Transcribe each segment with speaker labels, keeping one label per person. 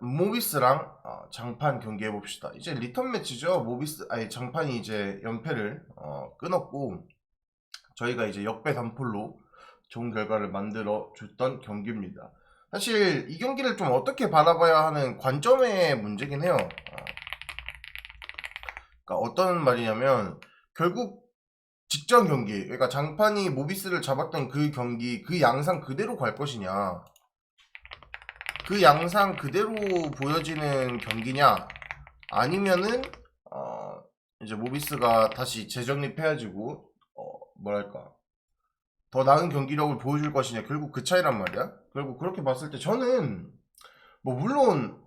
Speaker 1: 모비스랑 어, 장판 경기 해 봅시다. 이제 리턴 매치죠. 모비스 아니 장판이 이제 연패를 어, 끊었고 저희가 이제 역배 단폴로 좋은 결과를 만들어 줬던 경기입니다. 사실 이 경기를 좀 어떻게 바라봐야 하는 관점의 문제긴 해요. 어. 그러니까 어떤 말이냐면 결국 직전 경기, 그러니까 장판이 모비스를 잡았던 그 경기, 그 양상 그대로 갈 것이냐, 그 양상 그대로 보여지는 경기냐, 아니면은 어, 이제 모비스가 다시 재정립해가지고 어, 뭐랄까 더 나은 경기력을 보여줄 것이냐, 결국 그 차이란 말이야. 결국 그렇게 봤을 때 저는 뭐 물론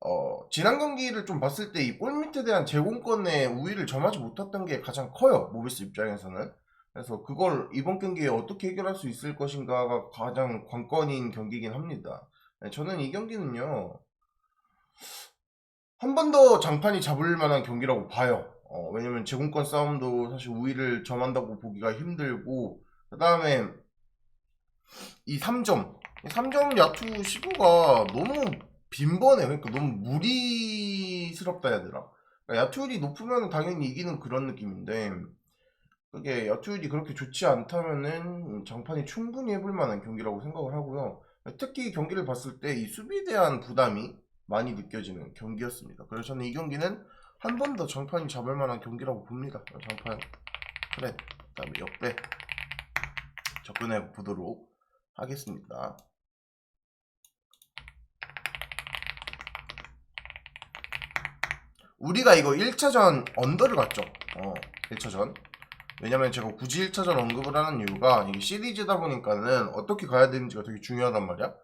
Speaker 1: 어, 지난 경기를 좀 봤을 때 이 골밑에 대한 제공권의 우위를 점하지 못했던 게 가장 커요. 모비스 입장에서는. 그래서 그걸 이번 경기에 어떻게 해결할 수 있을 것인가가 가장 관건인 경기이긴 합니다. 네, 저는 이 경기는요. 한 번 더 장판이 잡을 만한 경기라고 봐요. 어, 왜냐면 제공권 싸움도 사실 우위를 점한다고 보기가 힘들고 그 다음에 이 3점 3점 야투 시도가 너무 빈번해. 그러니까 너무 무리스럽다 해야 되나? 그러니까 야투율이 높으면 당연히 이기는 그런 느낌인데 그게 야투율이 그렇게 좋지 않다면은 장판이 충분히 해볼 만한 경기라고 생각을 하고요. 특히 경기를 봤을 때 이 수비에 대한 부담이 많이 느껴지는 경기였습니다. 그래서 저는 이 경기는 한 번 더 장판이 잡을 만한 경기라고 봅니다. 장판 그래 그다음에 역배 접근해 보도록 하겠습니다. 우리가 이거 1차전 언더를 갔죠. 어, 1차전. 왜냐면 제가 굳이 1차전 언급을 하는 이유가 이게 시리즈다 보니까는 어떻게 가야 되는지가 되게 중요하단 말이야.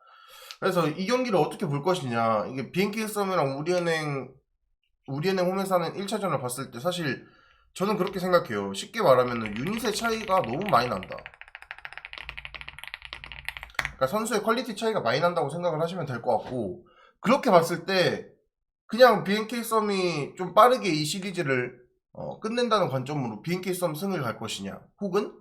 Speaker 1: 그래서 이 경기를 어떻게 볼 것이냐. 이게 BNK 썸이랑 우리은행, 우리은행 홈에서 하는 1차전을 봤을 때 사실 저는 그렇게 생각해요. 쉽게 말하면 유닛의 차이가 너무 많이 난다. 그러니까 선수의 퀄리티 차이가 많이 난다고 생각을 하시면 될 것 같고 그렇게 봤을 때 그냥 BNK 썸이 좀 빠르게 이 시리즈를 어, 끝낸다는 관점으로 BNK 썸 승을 갈 것이냐 혹은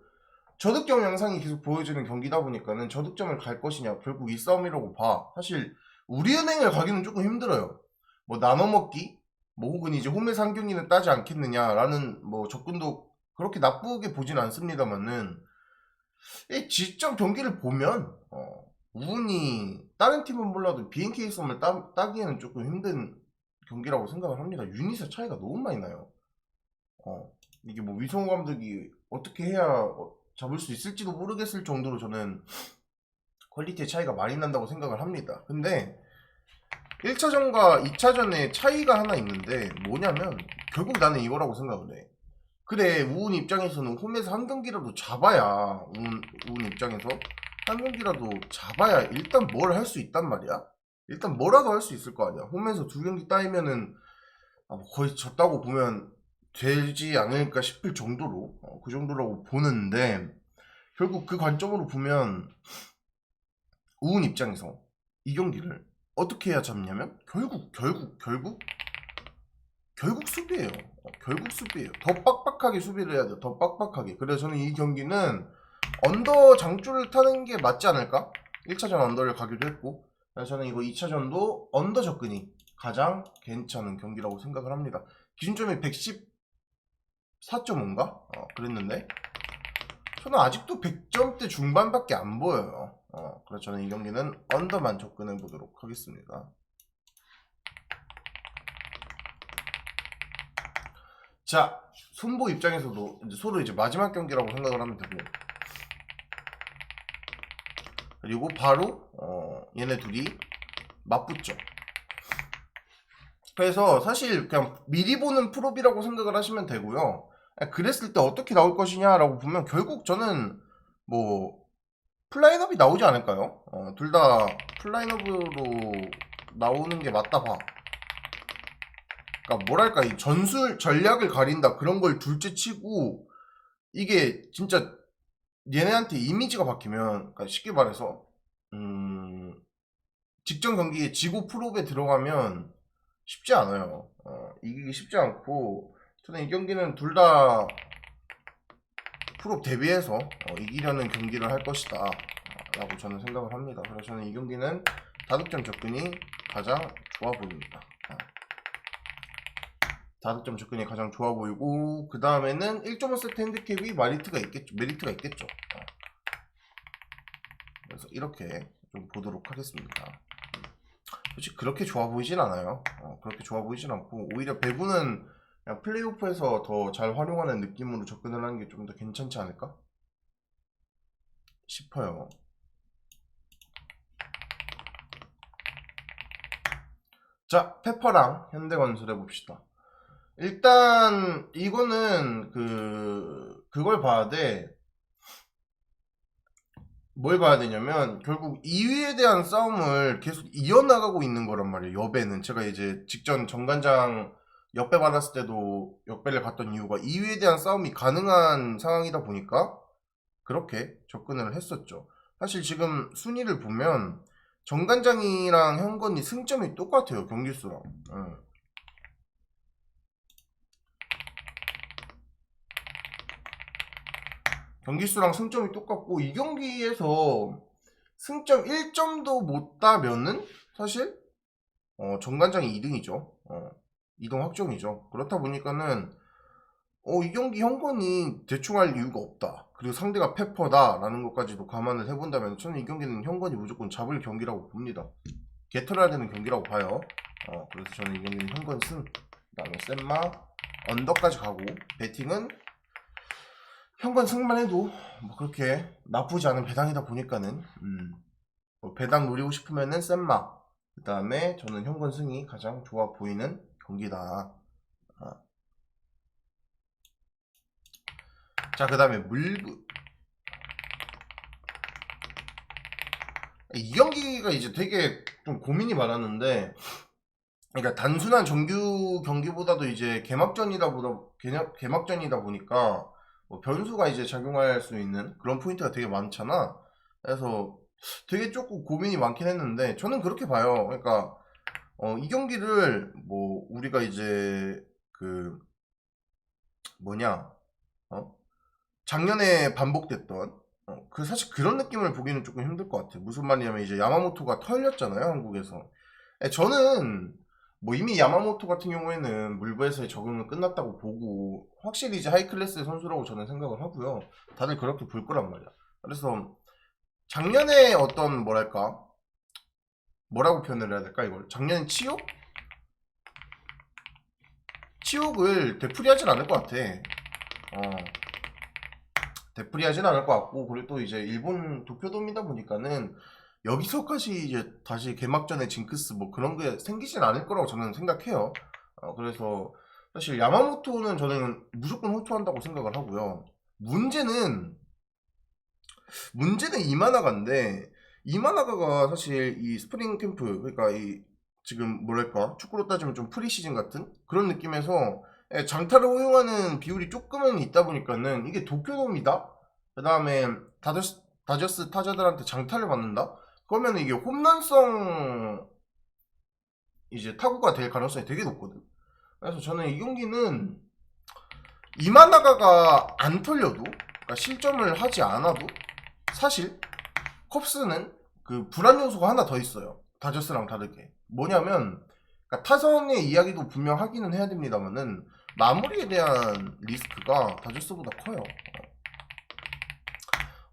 Speaker 1: 저득점 영상이 계속 보여지는 경기다 보니까는 저득점을 갈 것이냐 결국 이 싸움이라고 봐 사실 우리은행을 가기는 조금 힘들어요 뭐 나눠먹기 뭐 혹은 이제 홈에서 한 경기는 따지 않겠느냐라는 뭐 접근도 그렇게 나쁘게 보진 않습니다만은 이 지점 경기를 보면 어, 운이 다른 팀은 몰라도 BNK 썸을 따, 따기에는 조금 힘든 경기라고 생각을 합니다. 유닛의 차이가 너무 많이 나요. 어, 이게 뭐 위성호 감독이 어떻게 해야 어, 잡을 수 있을지도 모르겠을 정도로 저는 퀄리티의 차이가 많이 난다고 생각을 합니다. 근데 1차전과 2차전의 차이가 하나 있는데 뭐냐면 결국 나는 이거라고 생각을 해. 그래 우은 입장에서는 홈에서 한 경기라도 잡아야 우은, 우은 입장에서 한 경기라도 잡아야 일단 뭘 할 수 있단 말이야. 일단 뭐라도 할 수 있을 거 아니야. 홈에서 두 경기 따이면은 아, 뭐 거의 졌다고 보면 되지 않을까 싶을 정도로 어, 그 정도라고 보는데 결국 그 관점으로 보면 우은 입장에서 이 경기를 어떻게 해야 잡냐면 결국 결국 결국 결국 수비예요. 어, 결국 수비예요. 더 빡빡하게 수비를 해야 돼요. 더 빡빡하게. 그래서 저는 이 경기는 언더 장줄을 타는 게 맞지 않을까? 1차전 언더를 가기도 했고 저는 이거 2차전도 언더 접근이 가장 괜찮은 경기라고 생각을 합니다. 기준점이 114.5인가? 어, 그랬는데 저는 아직도 100점대 중반밖에 안 보여요. 어, 그래서 저는 이 경기는 언더만 접근해 보도록 하겠습니다. 자, 손보 입장에서도 이제 서로 이제 마지막 경기라고 생각을 하면 되고 그리고 바로 어, 얘네 둘이 맞붙죠. 그래서 사실 그냥 미리 보는 프로비라고 생각을 하시면 되고요. 그랬을 때 어떻게 나올 것이냐라고 보면 결국 저는 뭐 플라인업이 나오지 않을까요? 어, 둘 다 플라인업으로 나오는 게 맞다 봐. 그러니까 뭐랄까 이 전술 전략을 가린다 그런 걸 둘째 치고 이게 진짜 얘네한테 이미지가 바뀌면 그러니까 쉽게 말해서 음, 직전 경기에 지고 프로에 들어가면 쉽지 않아요. 어, 이기기 쉽지 않고 저는 이 경기는 둘 다 프로 대비해서 어, 이기려는 경기를 할 것이다 어, 라고 저는 생각을 합니다. 그래서 저는 이 경기는 다득점 접근이 가장 좋아 보입니다. 어. 다득점 접근이 가장 좋아 보이고 그 다음에는 1.5세트 핸디캡이 마리트가 있겠죠. 메리트가 있겠죠. 어. 그래서 이렇게 좀 보도록 하겠습니다. 솔직히 그렇게 좋아 보이진 않아요. 어, 그렇게 좋아 보이진 않고 오히려 배구는 그냥 플레이오프에서 더 잘 활용하는 느낌으로 접근을 하는 게 좀 더 괜찮지 않을까 싶어요. 자, 페퍼랑 현대건설 해봅시다. 일단 이거는 그 그걸 봐야 돼. 뭘 봐야 되냐면 결국 2위에 대한 싸움을 계속 이어나가고 있는 거란 말이에요. 여배는 제가 이제 직전 정관장 역배 받았을 때도 역배를 갔던 이유가 2위에 대한 싸움이 가능한 상황이다 보니까 그렇게 접근을 했었죠. 사실 지금 순위를 보면 정관장이랑 현건이 승점이 똑같아요. 경기 수랑. 응. 경기 수랑 승점이 똑같고 이 경기에서 승점 1점도 못 따면은 사실 어, 정관장이 2등이죠. 어, 2등 확정이죠. 그렇다 보니까는 어, 이 경기 현건이 대충 할 이유가 없다. 그리고 상대가 페퍼다라는 것까지도 감안을 해본다면 저는 이 경기는 현건이 무조건 잡을 경기라고 봅니다. 개털해야 되는 경기라고 봐요. 어, 그래서 저는 이 경기는 현건 승, 그 다음에 센마 언더까지 가고 배팅은 현관 승만 해도 뭐 그렇게 나쁘지 않은 배당이다 보니까는 음, 뭐 배당 노리고 싶으면은 센마 그 다음에 저는 현관 승이 가장 좋아 보이는 경기다. 아. 자, 그 다음에 물부. 이 경기가 이제 되게 좀 고민이 많았는데, 그러니까 단순한 정규 경기보다도 이제 개막전이다 보다 개막, 개막전이다 보니까 뭐 변수가 이제 작용할 수 있는 그런 포인트가 되게 많잖아. 그래서 되게 조금 고민이 많긴 했는데 저는 그렇게 봐요. 그러니까 어, 이 경기를 뭐 우리가 이제 그 뭐냐 어? 작년에 반복됐던 어, 그 사실 그런 느낌을 보기는 조금 힘들 것 같아요. 무슨 말이냐면 이제 야마모토가 털렸잖아요 한국에서. 에, 저는 뭐 이미 야마모토 같은 경우에는 물부에서의 적응은 끝났다고 보고 확실히 이제 하이클래스의 선수라고 저는 생각을 하고요. 다들 그렇게 볼 거란 말이야. 그래서 작년에 어떤 뭐랄까 뭐라고 표현을 해야 될까 이걸 작년 치욕? 치욕을 되풀이하진 않을 것 같아. 어. 되풀이하진 않을 것 같고 그리고 또 이제 일본 도쿄돔이다 보니까는 여기서까지 이제 다시 개막전에 징크스 뭐 그런 게 생기진 않을 거라고 저는 생각해요. 어, 그래서 사실 야마모토는 저는 무조건 호투한다고 생각을 하고요. 문제는 문제는 이마나가인데 이마나가가 사실 이 스프링 캠프 그러니까 이 지금 뭐랄까 축구로 따지면 좀 프리시즌 같은 그런 느낌에서 예, 장타를 허용하는 비율이 조금은 있다 보니까는 이게 도쿄돔이다. 그 다음에 다저스, 다저스 타자들한테 장타를 받는다. 그러면 이게 홈런성 이제 타구가 될 가능성이 되게 높거든. 그래서 저는 이 경기는 이마나가가 안 털려도 그러니까 실점을 하지 않아도 사실 컵스는 그 불안 요소가 하나 더 있어요. 다저스랑 다르게 뭐냐면 그러니까 타선의 이야기도 분명 하기는 해야 됩니다만은 마무리에 대한 리스크가 다저스보다 커요.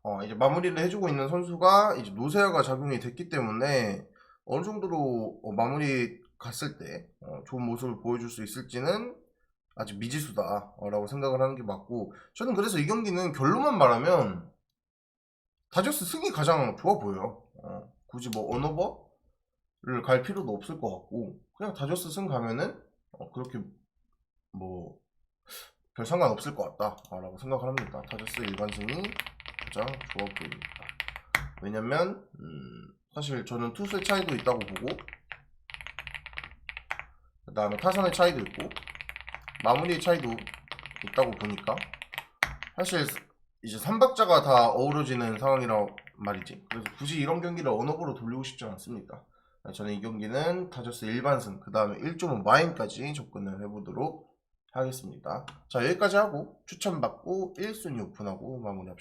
Speaker 1: 어, 이제 마무리를 해주고 있는 선수가 이제 노세아가 작용이 됐기 때문에 어느 정도로 어, 마무리 갔을 때 어, 좋은 모습을 보여줄 수 있을지는 아직 미지수다라고 생각을 하는 게 맞고 저는 그래서 이 경기는 결론만 말하면 다저스 승이 가장 좋아 보여요. 어, 굳이 뭐 언어버를 갈 필요도 없을 것 같고 그냥 다저스 승 가면은 어, 그렇게 뭐 별 상관 없을 것 같다라고 생각을 합니다. 다저스 일반 승이 가장 좋아 보입니다. 왜냐면 음, 사실 저는 투수의 차이도 있다고 보고 그 다음에 타선의 차이도 있고 마무리의 차이도 있다고 보니까 사실 이제 삼박자가 다 어우러지는 상황이라 말이지. 그래서 굳이 이런 경기를 언어으로 돌리고 싶지 않습니다. 저는 이 경기는 다저스 일반승 그 다음에 1.5 마인까지 접근을 해보도록 하겠습니다. 자 여기까지 하고 추천받고 1순위 오픈하고 마무리합시다.